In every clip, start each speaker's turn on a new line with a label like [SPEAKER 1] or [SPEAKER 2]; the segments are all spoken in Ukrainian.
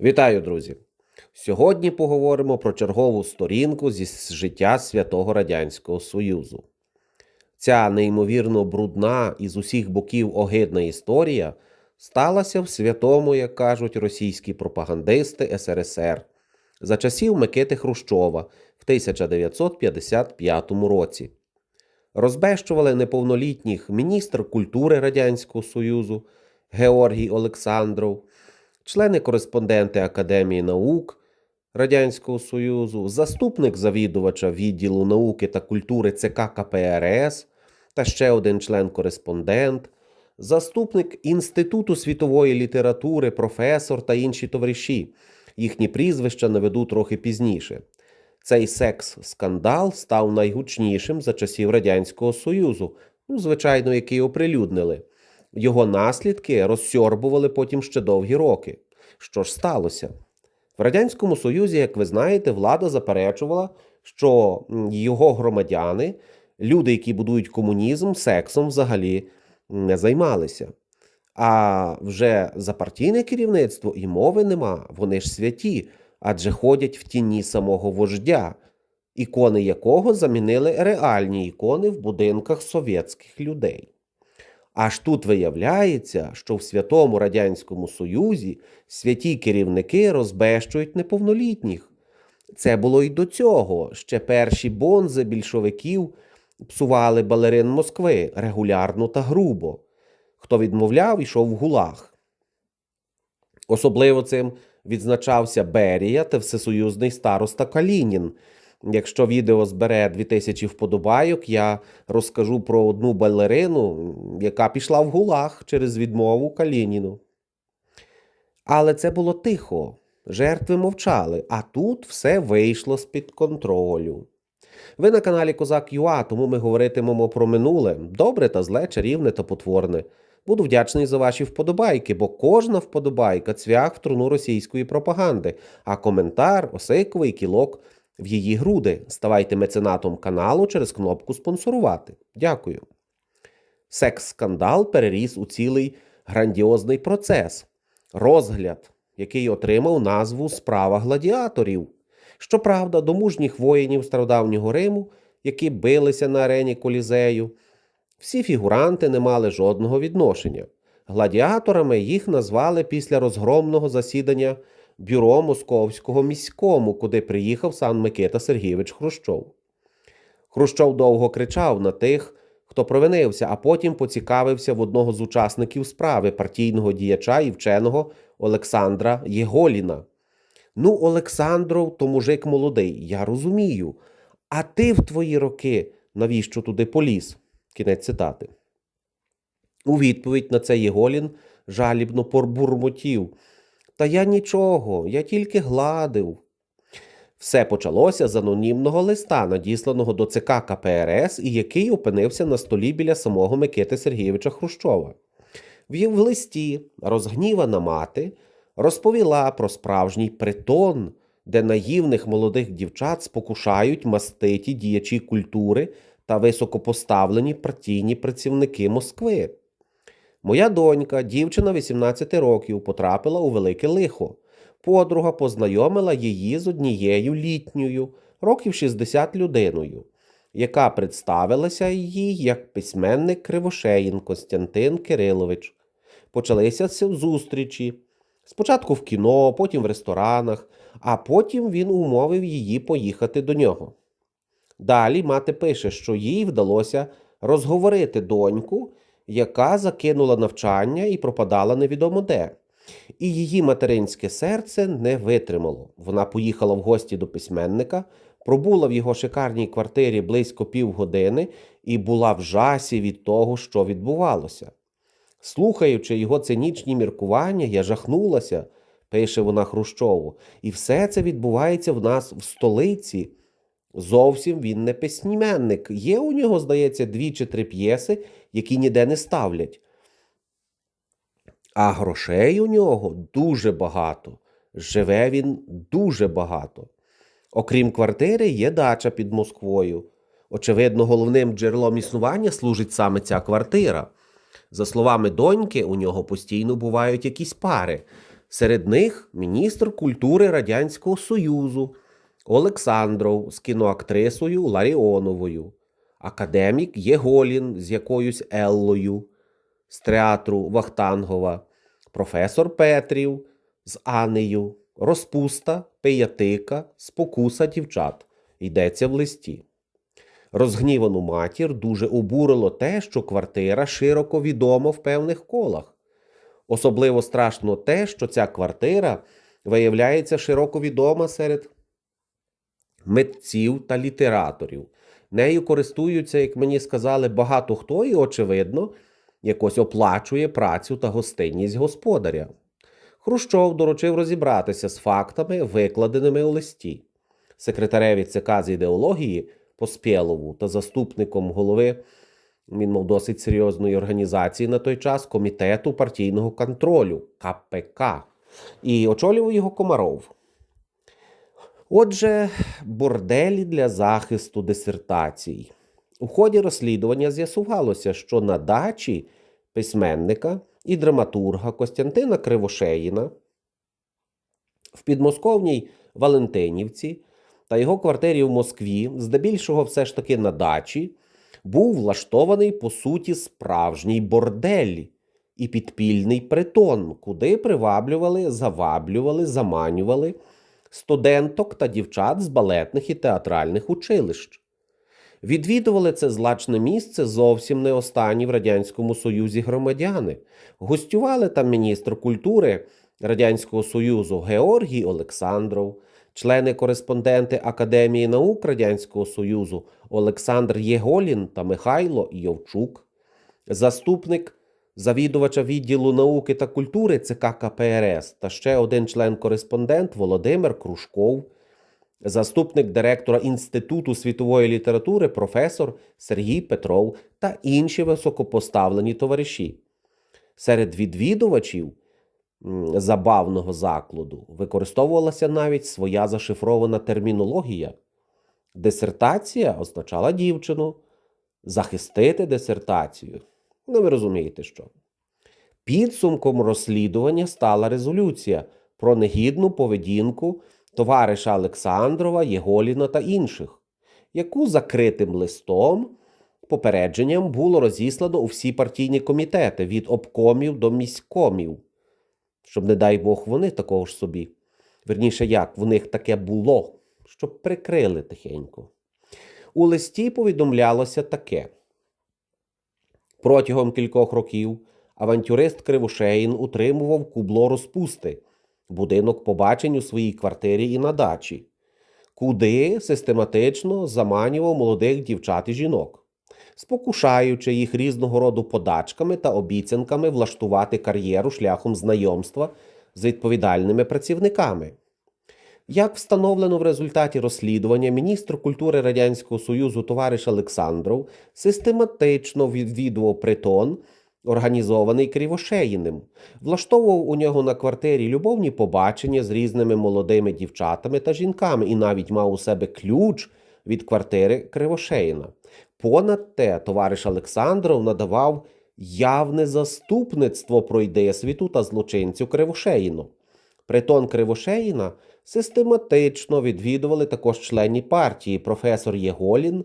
[SPEAKER 1] Вітаю, друзі! Сьогодні поговоримо про чергову сторінку зі життя святого Радянського Союзу. Ця неймовірно брудна і з усіх боків огидна історія сталася в святому, як кажуть російські пропагандисти СРСР за часів Микити Хрущова в 1955 році. Розбещували неповнолітніх міністр культури Радянського Союзу Георгій Олександров, члени-кореспонденти Академії наук Радянського Союзу, заступник завідувача відділу науки та культури ЦК КПРС та ще один член-кореспондент, заступник Інституту світової літератури, професор та інші товариші. Їхні прізвища наведу трохи пізніше. Цей секс-скандал став найгучнішим за часів Радянського Союзу, ну, звичайно, який оприлюднили. Його наслідки розсьорбували потім ще довгі роки. Що ж сталося? В Радянському Союзі, як ви знаєте, влада заперечувала, що його громадяни, люди, які будують комунізм, сексом взагалі не займалися. А вже за партійне керівництво і мови нема, вони ж святі, адже ходять в тіні самого вождя, ікони якого замінили реальні ікони в будинках совєтських людей. Аж тут виявляється, що в святому Радянському Союзі святі керівники розбещують неповнолітніх. Це було й до цього. Ще перші бонзи більшовиків псували балерин Москви регулярно та грубо. Хто відмовляв, йшов в гулаг. Особливо цим відзначався Берія та всесоюзний староста Калінін. Якщо відео збере 2000 вподобайок, я розкажу про одну балерину, яка пішла в гулаг через відмову Калініну. Але це було тихо, жертви мовчали, а тут все вийшло з-під контролю. Ви на каналі Козак Юа, тому ми говоритимемо про минуле, добре та зле, чарівне та потворне. Буду вдячний за ваші вподобайки, бо кожна вподобайка цвях в труну російської пропаганди, а коментар осиковий кілок в її груди. Ставайте меценатом каналу через кнопку спонсорувати. Дякую. Секс-скандал переріс у цілий грандіозний процес розгляд, який отримав назву Справа гладіаторів. Щоправда, до мужніх воїнів стародавнього Риму, які билися на арені Колізею, всі фігуранти не мали жодного відношення. Гладіаторами їх назвали після розгромного засідання бюро Московського міському, куди приїхав сам Микита Сергійович Хрущов. Хрущов довго кричав на тих, хто провинився, а потім поцікавився в одного з учасників справи партійного діяча і вченого Олександра Єголіна. Ну, Олександров, то мужик молодий, я розумію. А ти в твої роки навіщо туди поліз? Кінець цитати. У відповідь на це Єголін жалібно порбурмотів. Та я нічого, я тільки гладив. Все почалося з анонімного листа, надісланого до ЦК КПРС, і який опинився на столі біля самого Микити Сергійовича Хрущова. В листі розгнівана мати розповіла про справжній притон, де наївних молодих дівчат спокушають маститі діячі культури та високопоставлені партійні працівники Москви. Моя донька, дівчина 18 років, потрапила у велике лихо. Подруга познайомила її з однією літньою, років 60 людиною, яка представилася їй як письменник Кривошеїн Костянтин Кирилович. Почалися зустрічі. Спочатку в кіно, потім в ресторанах, а потім він умовив її поїхати до нього. Далі мати пише, що їй вдалося розговорити доньку, яка закинула навчання і пропадала невідомо де. І її материнське серце не витримало. Вона поїхала в гості до письменника, пробула в його шикарній квартирі близько півгодини і була в жасі від того, що відбувалося. Слухаючи його цинічні міркування, я жахнулася, пише вона Хрущову, і все це відбувається в нас в столиці. Зовсім він не письменник. Є у нього, здається, дві чи три п'єси, які ніде не ставлять. А грошей у нього дуже багато. Живе він дуже багато. Окрім квартири, є дача під Москвою. Очевидно, головним джерелом існування служить саме ця квартира. За словами доньки, у нього постійно бувають якісь пари. Серед них міністр культури Радянського Союзу Олександров з кіноактрисою Ларіоновою, академік Єголін з якоюсь Еллою з театру Вахтангова, професор Петрів з Анею, розпуста, пиятика, спокуса дівчат. Йдеться в листі. Розгнівану матір дуже обурило те, що квартира широко відома в певних колах. Особливо страшно те, що ця квартира виявляється широко відома серед митців та літераторів. Нею користуються, як мені сказали, багато хто і, очевидно, якось оплачує працю та гостинність господаря. Хрущов доручив розібратися з фактами, викладеними у листі. Секретареві ЦК з ідеології Поспєлову та заступником голови він мав досить серйозної організації на той час комітету партійного контролю КПК і очолював його Комаров. Отже, борделі для захисту дисертацій. У ході розслідування з'ясувалося, що на дачі письменника і драматурга Костянтина Кривошеїна в підмосковній Валентинівці та його квартирі в Москві, здебільшого все ж таки на дачі, був влаштований по суті справжній бордель і підпільний притон, куди приваблювали, заваблювали, заманювали студенток та дівчат з балетних і театральних училищ. Відвідували це злачне місце зовсім не останні в Радянському Союзі громадяни. Гостювали там міністр культури Радянського Союзу Георгій Олександров, члени-кореспонденти Академії наук Радянського Союзу Олександр Єголін та Михайло Йовчук, заступник завідувача відділу науки та культури ЦК КПРС та ще один член-кореспондент Володимир Кружков, заступник директора Інституту світової літератури професор Сергій Петров та інші високопоставлені товариші. Серед відвідувачів забавного закладу використовувалася навіть своя зашифрована термінологія. Дисертація означала дівчину, захистити дисертацію. Ну, ви розумієте, що. Підсумком розслідування стала резолюція про негідну поведінку товариша Олександрова, Єголіна та інших, яку закритим листом попередженням було розіслано у всі партійні комітети від обкомів до міськомів, щоб, не дай Бог, вони такого ж собі. Верніше, як в них таке було, щоб прикрили тихенько. У листі повідомлялося таке. Протягом кількох років авантюрист Кривошеїн утримував кубло розпусти, будинок побачень у своїй квартирі і на дачі, куди систематично заманював молодих дівчат і жінок, спокушаючи їх різного роду подачками та обіцянками влаштувати кар'єру шляхом знайомства з відповідальними працівниками. Як встановлено в результаті розслідування, міністр культури Радянського Союзу товариш Олександров систематично відвідував притон, організований Кривошеїним, влаштовував у нього на квартирі любовні побачення з різними молодими дівчатами та жінками і навіть мав у себе ключ від квартири Кривошеїна. Понад те, товариш Олександров надавав явне заступництво пройдесвіту та злочинцю Кривошеїну. Притон Кривошеїна систематично відвідували також члені партії професор Єголін,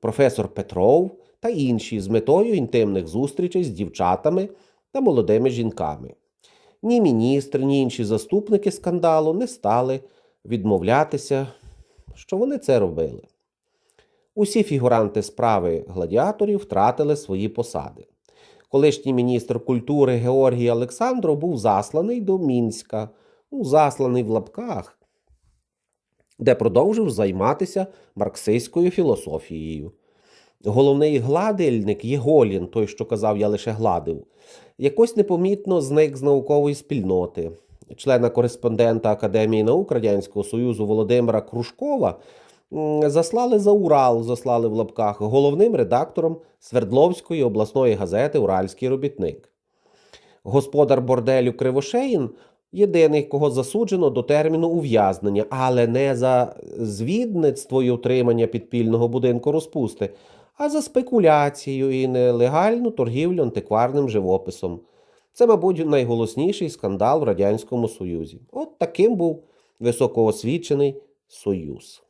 [SPEAKER 1] професор Петров та інші з метою інтимних зустрічей з дівчатами та молодими жінками. Ні міністр, ні інші заступники скандалу не стали відмовлятися, що вони це робили. Усі фігуранти справи гладіаторів втратили свої посади. Колишній міністр культури Георгій Олександров був засланий до Мінська, ну, засланий в лапках, де продовжив займатися марксистською філософією. Головний гладильник Єголін, той, що казав, я лише гладив, якось непомітно зник з наукової спільноти. Члена кореспондента Академії наук Радянського Союзу Володимира Кружкова заслали за Урал, заслали в лапках головним редактором Свердловської обласної газети Уральський робітник. Господар борделю Кривошеїн єдиний, кого засуджено до терміну ув'язнення, але не за звідництво і утримання підпільного будинку розпусти, а за спекуляцію і нелегальну торгівлю антикварним живописом. Це, мабуть, найголосніший скандал в Радянському Союзі. От таким був високоосвічений Союз.